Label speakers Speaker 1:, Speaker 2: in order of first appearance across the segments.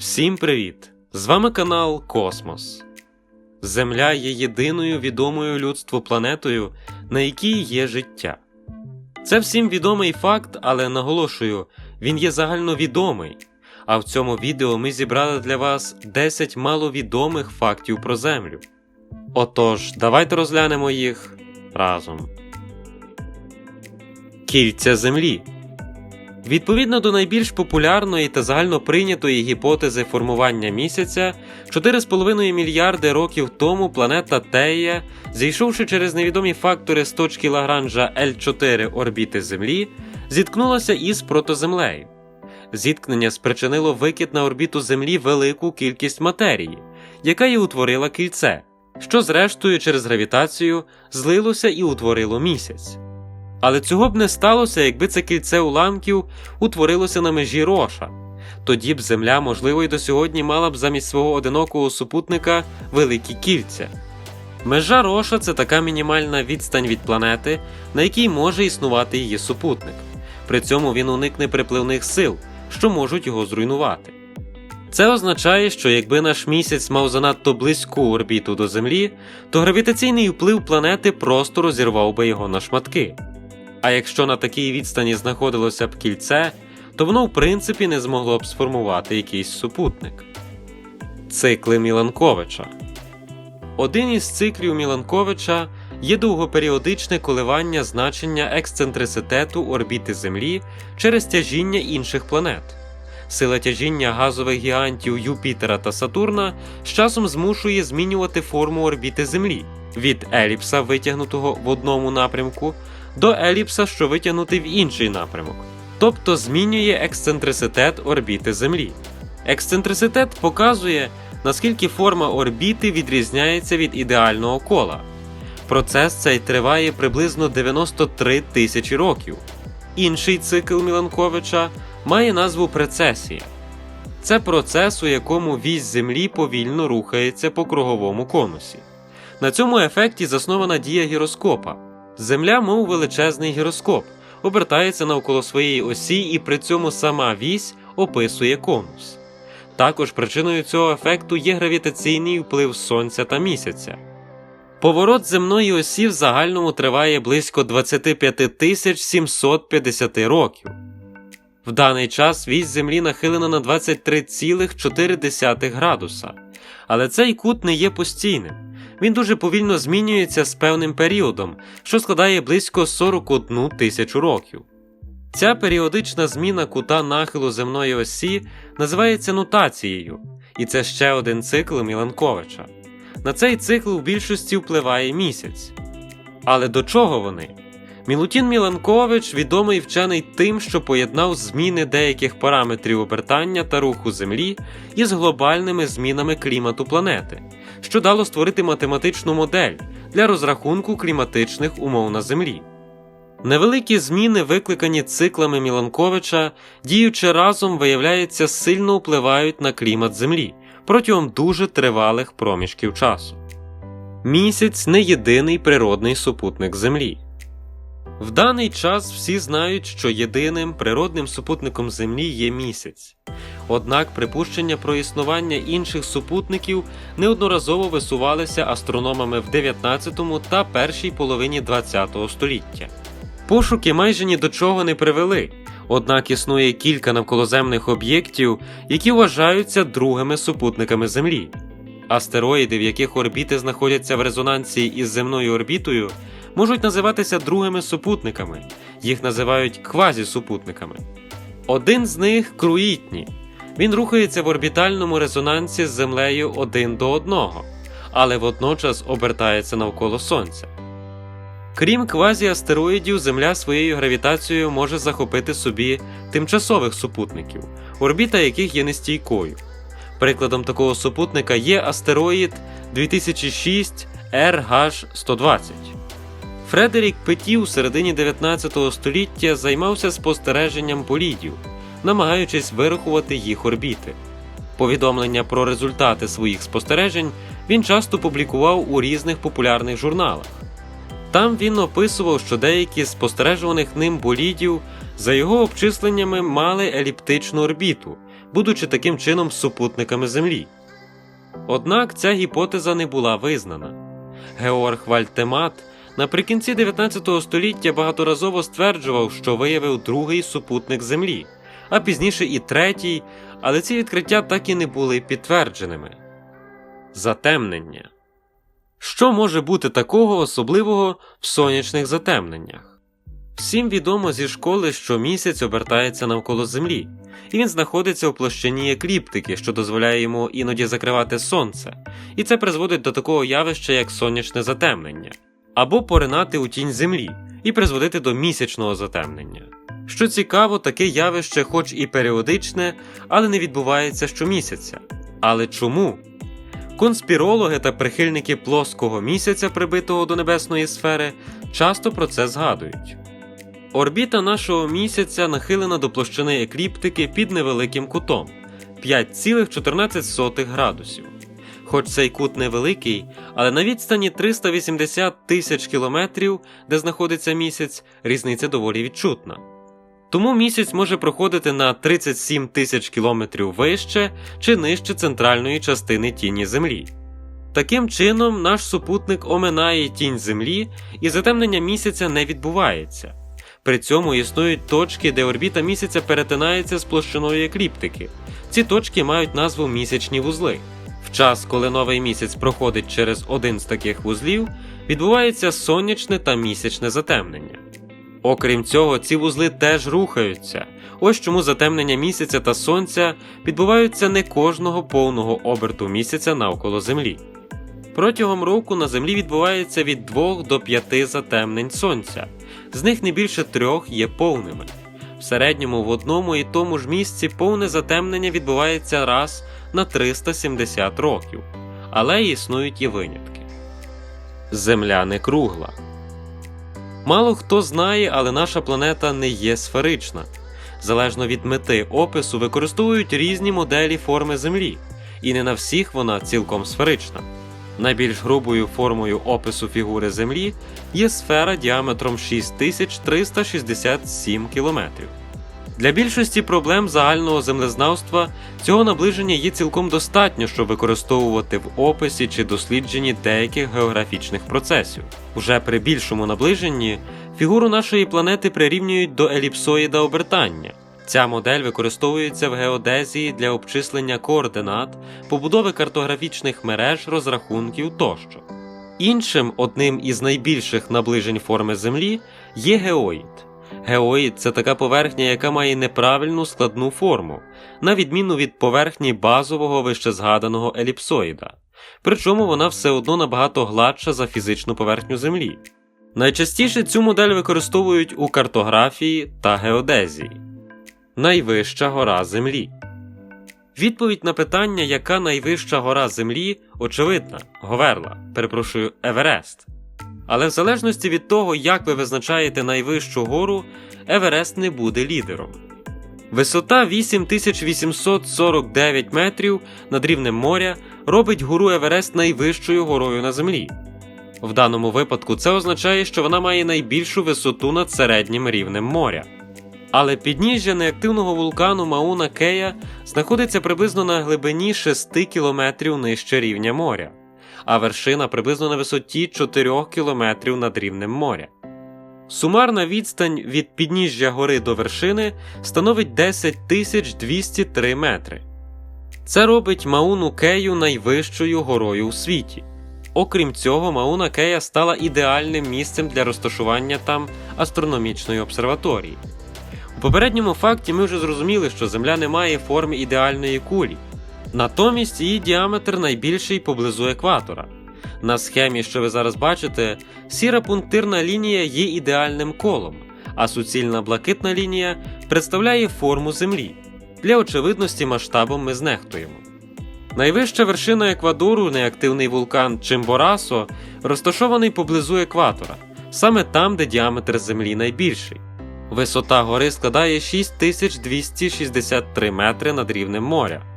Speaker 1: Всім привіт! З вами канал Космос. Земля є єдиною відомою людству планетою, на якій є життя. Це всім відомий факт, але наголошую, він є загальновідомий. А в цьому відео ми зібрали для вас 10 маловідомих фактів про Землю. Отож, давайте розглянемо їх разом. Кільця Землі. Відповідно до найбільш популярної та загальноприйнятої гіпотези формування місяця, 4,5 мільярди років тому планета Тея, зійшовши через невідомі фактори з точки Лагранжа L4 орбіти Землі, зіткнулася із протоземлею. Зіткнення спричинило викид на орбіту Землі велику кількість матерії, яка і утворила кільце, що зрештою через гравітацію злилося і утворило місяць. Але цього б не сталося, якби це кільце уламків утворилося на межі Роша. Тоді б Земля, можливо, і до сьогодні мала б замість свого одинокого супутника великі кільця. Межа Роша це така мінімальна відстань від планети, на якій може існувати її супутник. При цьому він уникне припливних сил, що можуть його зруйнувати. Це означає, що якби наш місяць мав занадто близьку орбіту до Землі, то гравітаційний вплив планети просто розірвав би його на шматки. А якщо на такій відстані знаходилося б кільце, то воно в принципі не змогло б сформувати якийсь супутник. Цикли Міланковича Один із циклів Міланковича є довгоперіодичне коливання значення ексцентриситету орбіти Землі через тяжіння інших планет. Сила тяжіння газових гігантів Юпітера та Сатурна з часом змушує змінювати форму орбіти Землі від еліпса, витягнутого в одному напрямку, до еліпса, що витягнутий в інший напрямок, тобто змінює ексцентриситет орбіти Землі. Ексцентриситет показує, наскільки форма орбіти відрізняється від ідеального кола. Процес цей триває приблизно 93 тисячі років. Інший цикл Міланковича має назву прецесія. Це процес, у якому вісь Землі повільно рухається по круговому конусі. На цьому ефекті заснована дія гіроскопа. Земля, мов величезний гіроскоп, обертається навколо своєї осі і при цьому сама вісь описує конус. Також причиною цього ефекту є гравітаційний вплив Сонця та місяця. Поворот земної осі в загальному триває близько 25 тисяч 750 років. В даний час вісь Землі нахилена на 23,4 градуса, але цей кут не є постійним. Він дуже повільно змінюється з певним періодом, що складає близько 41 тисячу років. Ця періодична зміна кута нахилу земної осі називається нутацією, і це ще один цикл Міланковича. На цей цикл в більшості впливає місяць. Але до чого вони? Мілутін Міланкович відомий вчений тим, що поєднав зміни деяких параметрів обертання та руху Землі із глобальними змінами клімату планети, що дало створити математичну модель для розрахунку кліматичних умов на Землі. Невеликі зміни, викликані циклами Міланковича, діючи разом, виявляється, сильно впливають на клімат Землі протягом дуже тривалих проміжків часу. Місяць не єдиний природний супутник Землі. В даний час всі знають, що єдиним природним супутником Землі є місяць. Однак припущення про існування інших супутників неодноразово висувалися астрономами в 19 та першій половині ХХ століття. Пошуки майже ні до чого не привели, однак існує кілька навколоземних об'єктів, які вважаються другими супутниками Землі. Астероїди, в яких орбіти знаходяться в резонансі із земною орбітою, можуть називатися другими супутниками, їх називають квазісупутниками. Один з них Круїтні. Він рухається в орбітальному резонансі з Землею один до одного, але водночас обертається навколо Сонця. Крім квазіастероїдів, Земля своєю гравітацією може захопити собі тимчасових супутників, орбіта яких є нестійкою. Прикладом такого супутника є астероїд 2006 RH120. Фредерік Петі у середині 19 століття займався спостереженням болідів, намагаючись вирахувати їх орбіти. Повідомлення про результати своїх спостережень він часто публікував у різних популярних журналах. Там він описував, що деякі спостережуваних ним болідів за його обчисленнями мали еліптичну орбіту, будучи таким чином супутниками Землі. Однак ця гіпотеза не була визнана. Георг Вальтемат наприкінці 19 століття багаторазово стверджував, що виявив другий супутник Землі, а пізніше і третій, але ці відкриття так і не були підтвердженими. Затемнення. Що може бути такого особливого в сонячних затемненнях? Всім відомо зі школи, що місяць обертається навколо Землі, і він знаходиться у площині екліптики, що дозволяє йому іноді закривати сонце, і це призводить до такого явища, як сонячне затемнення, або поринати у тінь Землі і призводити до місячного затемнення. Що цікаво, таке явище, хоч і періодичне, але не відбувається щомісяця. Але чому? Конспірологи та прихильники плоского місяця, прибитого до небесної сфери, часто про це згадують. Орбіта нашого місяця нахилена до площини екліптики під невеликим кутом 5,14 градусів. Хоч цей кут невеликий, але на відстані 380 тисяч кілометрів, де знаходиться місяць, різниця доволі відчутна. Тому місяць може проходити на 37 тисяч кілометрів вище чи нижче центральної частини тіні Землі. Таким чином, наш супутник оминає тінь Землі і затемнення місяця не відбувається. При цьому існують точки, де орбіта місяця перетинається з площиною екліптики. Ці точки мають назву місячні вузли. В час, коли новий місяць проходить через один з таких вузлів, відбувається сонячне та місячне затемнення. Окрім цього, ці вузли теж рухаються. Ось чому затемнення місяця та сонця відбуваються не кожного повного оберту місяця навколо Землі. Протягом року на Землі відбувається від 2 до 5 затемнень сонця, з них не більше трьох є повними. В середньому в одному і тому ж місці повне затемнення відбувається раз на 370 років, але існують і винятки. Земля не кругла. Мало хто знає, але наша планета не є сферична. Залежно від мети опису використовують різні моделі форми Землі, і не на всіх вона цілком сферична. Найбільш грубою формою опису фігури Землі є сфера діаметром 6367 км. Для більшості проблем загального землезнавства цього наближення є цілком достатньо, щоб використовувати в описі чи дослідженні деяких географічних процесів. Уже при більшому наближенні фігуру нашої планети прирівнюють до еліпсоїда обертання. Ця модель використовується в геодезії для обчислення координат, побудови картографічних мереж, розрахунків тощо. Іншим одним із найбільших наближень форми Землі є геоїд. Геоїд це така поверхня, яка має неправильну складну форму, на відміну від поверхні базового вищезгаданого еліпсоїда. Причому вона все одно набагато гладша за фізичну поверхню Землі. Найчастіше цю модель використовують у картографії та геодезії. Найвища гора Землі. Відповідь на питання, яка найвища гора Землі, очевидна Говерла, перепрошую, Еверест. Але в залежності від того, як ви визначаєте найвищу гору, Еверест не буде лідером. Висота 8849 метрів над рівнем моря робить гору Еверест найвищою горою на землі. В даному випадку це означає, що вона має найбільшу висоту над середнім рівнем моря. Але підніжжя неактивного вулкану Мауна Кея знаходиться приблизно на глибині 6 кілометрів нижче рівня моря, а вершина приблизно на висоті 4 кілометрів над рівнем моря. Сумарна відстань від підніжжя гори до вершини становить 10 203 метри. Це робить Мауну Кею найвищою горою у світі. Окрім цього, Мауна Кея стала ідеальним місцем для розташування там астрономічної обсерваторії. У попередньому факті ми вже зрозуміли, що Земля не має форми ідеальної кулі, натомість її діаметр найбільший поблизу екватора. На схемі, що ви зараз бачите, сіра пунктирна лінія є ідеальним колом, а суцільна блакитна лінія представляє форму Землі. Для очевидності масштабом ми знехтуємо. Найвища вершина Еквадору, неактивний вулкан Чимборасо, розташований поблизу екватора, саме там, де діаметр Землі найбільший. Висота гори складає 6263 метри над рівнем моря.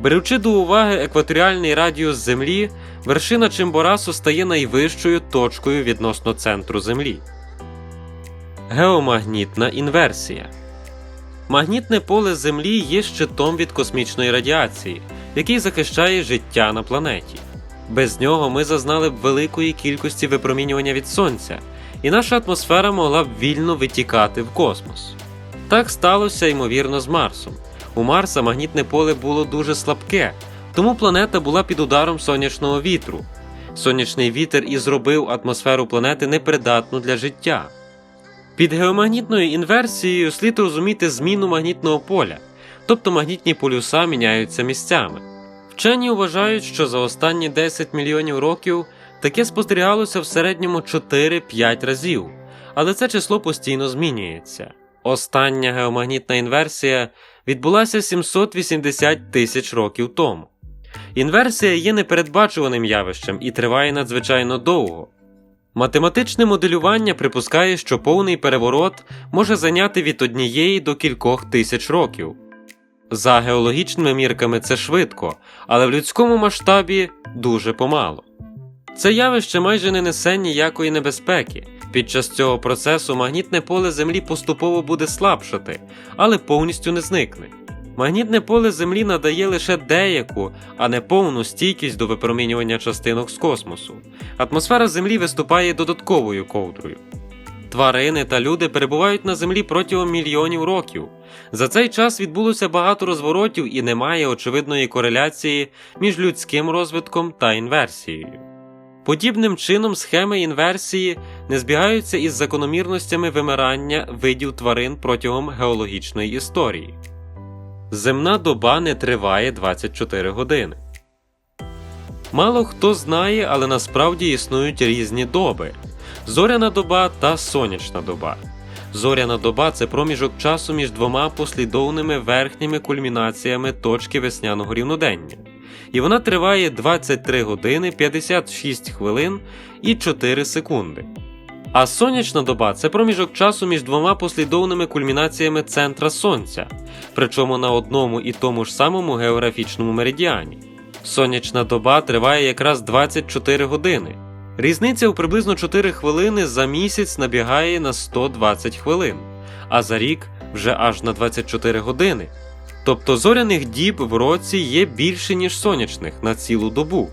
Speaker 1: Беручи до уваги екваторіальний радіус Землі, вершина Чимборасу стає найвищою точкою відносно центру Землі. Геомагнітна інверсія. Магнітне поле Землі є щитом від космічної радіації, який захищає життя на планеті. Без нього ми зазнали б великої кількості випромінювання від сонця, і наша атмосфера могла б вільно витікати в космос. Так сталося, ймовірно, з Марсом. У Марса магнітне поле було дуже слабке, тому планета була під ударом сонячного вітру. Сонячний вітер і зробив атмосферу планети непридатну для життя. Під геомагнітною інверсією слід розуміти зміну магнітного поля, тобто магнітні полюса міняються місцями. Вчені вважають, що за останні 10 мільйонів років таке спостерігалося в середньому 4-5 разів, але це число постійно змінюється. Остання геомагнітна інверсія відбулася 780 тисяч років тому. Інверсія є непередбачуваним явищем і триває надзвичайно довго. Математичне моделювання припускає, що повний переворот може зайняти від однієї до кількох тисяч років. За геологічними мірками це швидко, але в людському масштабі дуже помало. Це явище майже не несе ніякої небезпеки. Під час цього процесу магнітне поле Землі поступово буде слабшати, але повністю не зникне. Магнітне поле Землі надає лише деяку, а не повну стійкість до випромінювання частинок з космосу. Атмосфера Землі виступає додатковою ковдрою. Тварини та люди перебувають на Землі протягом мільйонів років. За цей час відбулося багато розворотів і немає очевидної кореляції між людським розвитком та інверсією. Подібним чином схеми інверсії не збігаються із закономірностями вимирання видів тварин протягом геологічної історії. Земна доба не триває 24 години. Мало хто знає, але насправді існують різні доби зоряна доба та сонячна доба. Зоряна доба це проміжок часу між двома послідовними верхніми кульмінаціями точки весняного рівнодення. І вона триває 23 години 56 хвилин і 4 секунди. А сонячна доба це проміжок часу між двома послідовними кульмінаціями центра Сонця, причому на одному і тому ж самому географічному меридіані. Сонячна доба триває якраз 24 години. Різниця у приблизно 4 хвилини за місяць набігає на 120 хвилин, а за рік вже аж на 24 години. Тобто зоряних діб в році є більше, ніж сонячних на цілу добу.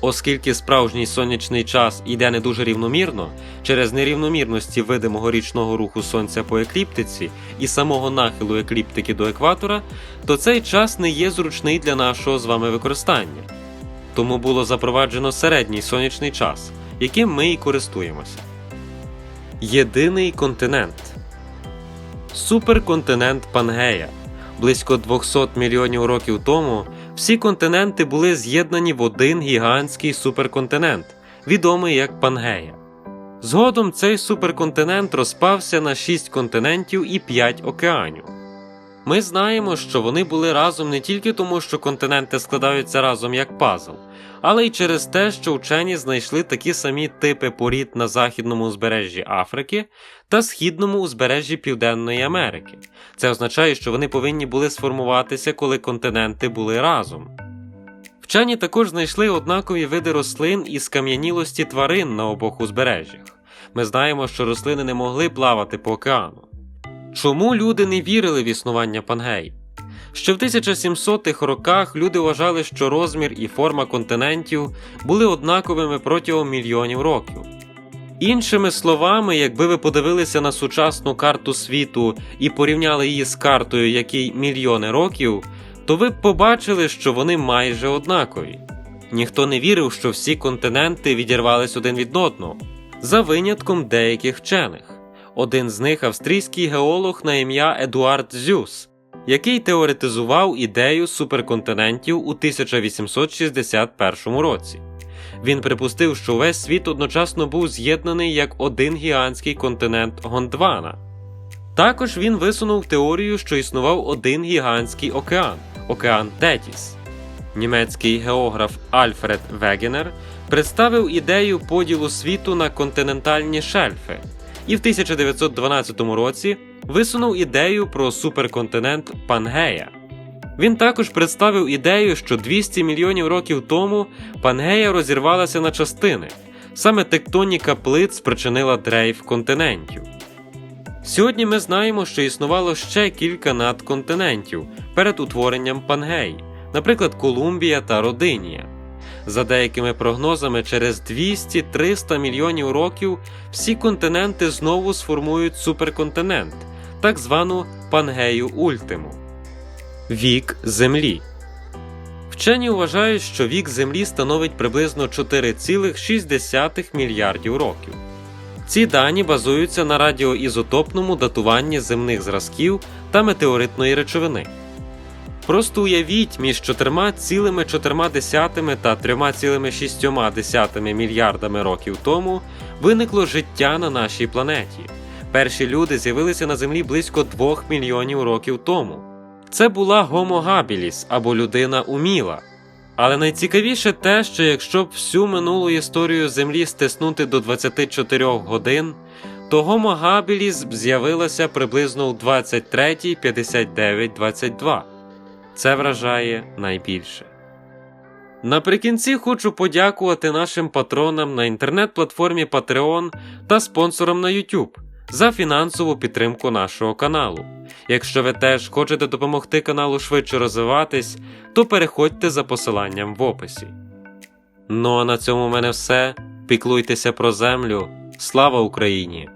Speaker 1: Оскільки справжній сонячний час йде не дуже рівномірно через нерівномірності видимого річного руху сонця по екліптиці і самого нахилу екліптики до екватора, то цей час не є зручний для нашого з вами використання. Тому було запроваджено середній сонячний час, яким ми і користуємося. Єдиний континент Суперконтинент Пангея. Близько 200 мільйонів років тому всі континенти були з'єднані в один гігантський суперконтинент, відомий як Пангея. Згодом цей суперконтинент розпався на 6 континентів і 5 океанів. Ми знаємо, що вони були разом не тільки тому, що континенти складаються разом як пазл, але й через те, що вчені знайшли такі самі типи порід на західному узбережжі Африки та східному узбережжі Південної Америки. Це означає, що вони повинні були сформуватися, коли континенти були разом. Вчені також знайшли однакові види рослин і скам'янілості тварин на обох узбережжях. Ми знаємо, що рослини не могли плавати по океану. Чому люди не вірили в існування Пангей? Ще в 1700-х роках люди вважали, що розмір і форма континентів були однаковими протягом мільйонів років. Іншими словами, якби ви подивилися на сучасну карту світу і порівняли її з картою, якій мільйони років, то ви б побачили, що вони майже однакові. Ніхто не вірив, що всі континенти відірвались один від одного, за винятком деяких вчених. Один з них австрійський геолог на ім'я Едуард Зюс, який теоретизував ідею суперконтинентів у 1861 році. Він припустив, що весь світ одночасно був з'єднаний як один гігантський континент Гондвана. Також він висунув теорію, що існував один гігантський океан океан Тетіс. Німецький географ Альфред Вегенер представив ідею поділу світу на континентальні шельфи і в 1912 році висунув ідею про суперконтинент Пангея. Він також представив ідею, що 200 мільйонів років тому Пангея розірвалася на частини. Саме тектоніка плит спричинила дрейф континентів. Сьогодні ми знаємо, що існувало ще кілька надконтинентів перед утворенням Пангеї, наприклад, Колумбія та Родинія. За деякими прогнозами, через 200-300 мільйонів років всі континенти знову сформують суперконтинент, так звану Пангею Ультиму. Вік Землі. Вчені вважають, що вік Землі становить приблизно 4,6 мільярдів років. Ці дані базуються на радіоізотопному датуванні земних зразків та метеоритної речовини. Просто уявіть, між 4,4 та 3,6 мільярдами років тому виникло життя на нашій планеті. Перші люди з'явилися на Землі близько 2 мільйонів років тому. Це була habilis або людина уміла. Але найцікавіше те, що якщо б всю минулу історію Землі стиснути до 24 годин, то habilis б з'явилася приблизно у 23.59.22. Це вражає найбільше. Наприкінці хочу подякувати нашим патронам на інтернет-платформі Patreon та спонсорам на YouTube за фінансову підтримку нашого каналу. Якщо ви теж хочете допомогти каналу швидше розвиватись, то переходьте за посиланням в описі. Ну а на цьому в мене все. Піклуйтеся про землю. Слава Україні!